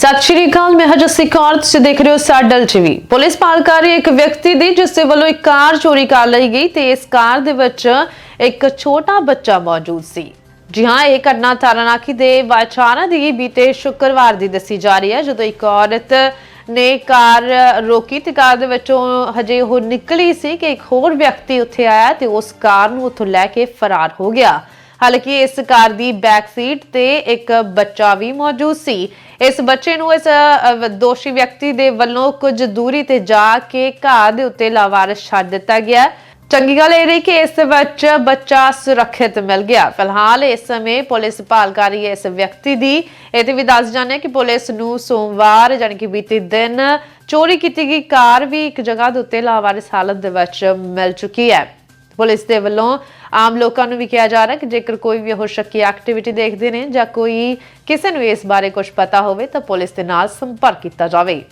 ਸਤਿ ਸ਼੍ਰੀ ਅਕਾਲ, ਮੈਂ ਹਜਸੀ ਕੌਰ, ਤੁਸੀਂ ਦੇਖ ਰਹੇ ਹੋ ਸਾਡਲ ਟੀਵੀ ਪੁਲਿਸ ਪਾਲ ਕਰ ਰਹੀ ਇੱਕ ਵਿਅਕਤੀ ਦੀ, ਜਿਸ ਦੇ ਵੱਲੋਂ ਇੱਕ ਕਾਰ ਚੋਰੀ ਕਰ ਲਈ ਗਈ ਤੇ ਇਸ ਕਾਰ ਦੇ ਵਿੱਚ ਇੱਕ ਛੋਟਾ ਬੱਚਾ ਮੌਜੂਦ ਸੀ। ਜੀ ਹਾਂ, ਇਹ ਘਟਨਾ ਤਾਰਾਨਾਕੀ ਦੇ ਵਾਚਾਰਾ ਦੀ ਬੀਤੇ ਸ਼ੁੱਕਰਵਾਰ ਦੀ ਦੱਸੀ ਜਾ ਰਹੀ ਹੈ, ਜਦੋਂ ਇੱਕ ਔਰਤ ਨੇ ਕਾਰ ਰੋਕੀ ਤੇ ਕਾਰ ਦੇ ਵਿੱਚੋਂ ਹਜੇ ਉਹ ਨਿਕਲੀ ਸੀ ਕਿ ਇੱਕ ਹੋਰ ਵਿਅਕਤੀ ਉੱਥੇ ਆਇਆ ਤੇ ਉਸ ਕਾਰ ਨੂੰ ਉੱਥੋਂ ਲੈ ਕੇ ਫਰਾਰ ਹੋ ਗਿਆ। ਹਾਲਾਂਕਿ ਇਸ ਕਾਰ ਦੀ ਬੈਕ ਸੀਟ ਤੇ ਇੱਕ ਬੱਚਾ ਵੀ ਮੌਜੂਦ ਸੀ। ਇਸ ਬੱਚੇ ਨੂੰ ਇਸ ਦੋਸ਼ੀ ਵਿਅਕਤੀ ਦੇ ਵੱਲੋਂ ਕੁਝ ਦੂਰੀ ਤੇ ਜਾ ਕੇ ਘਾਹ ਦੇ ਉੱਤੇ ਲਾਵਾਰਸ ਛੱਡ ਦਿੱਤਾ ਗਿਆ। ਚੰਗੀ ਗੱਲ ਇਹ ਰਹੀ ਕਿ ਇਸ ਵਿੱਚ ਬੱਚਾ ਸੁਰੱਖਿਅਤ ਮਿਲ ਗਿਆ। ਫਿਲਹਾਲ ਇਸ ਸਮੇਂ ਪੁਲਿਸ ਭਾਲ ਕਰ ਰਹੀ ਹੈ ਇਸ ਵਿਅਕਤੀ ਦੀ, ਇਹ ਤੇ ਵੀ ਦੱਸ ਜਾਂਦੇ ਕਿ ਪੁਲਿਸ ਨੂੰ ਸੋਮਵਾਰ ਯਾਨੀ ਕਿ ਬੀਤੇ ਦਿਨ ਚੋਰੀ ਕੀਤੀ ਗਈ ਕਾਰ ਵੀ ਇੱਕ ਜਗ੍ਹਾ ਦੇ ਉੱਤੇ ਲਾਵਾਰਿਸ ਹਾਲਤ ਦੇ ਵਿੱਚ ਮਿਲ ਚੁੱਕੀ ਹੈ। ਪੁਲਿਸ ਦੇ ਵੱਲੋਂ ਆਮ ਲੋਕਾਂ ਨੂੰ ਵੀ ਕਿਹਾ ਜਾ ਰਿਹਾ ਕਿ ਜੇਕਰ ਕੋਈ ਵੀ ਉਹ ਸ਼ੱਕੀ ਐਕਟੀਵਿਟੀ ਦੇਖਦੇ ਨੇ ਜਾਂ ਕੋਈ ਕਿਸੇ ਨੂੰ ਇਸ ਬਾਰੇ ਕੁਝ ਪਤਾ ਹੋਵੇ ਤਾਂ ਪੁਲਿਸ ਦੇ ਨਾਲ ਸੰਪਰਕ ਕੀਤਾ ਜਾਵੇ।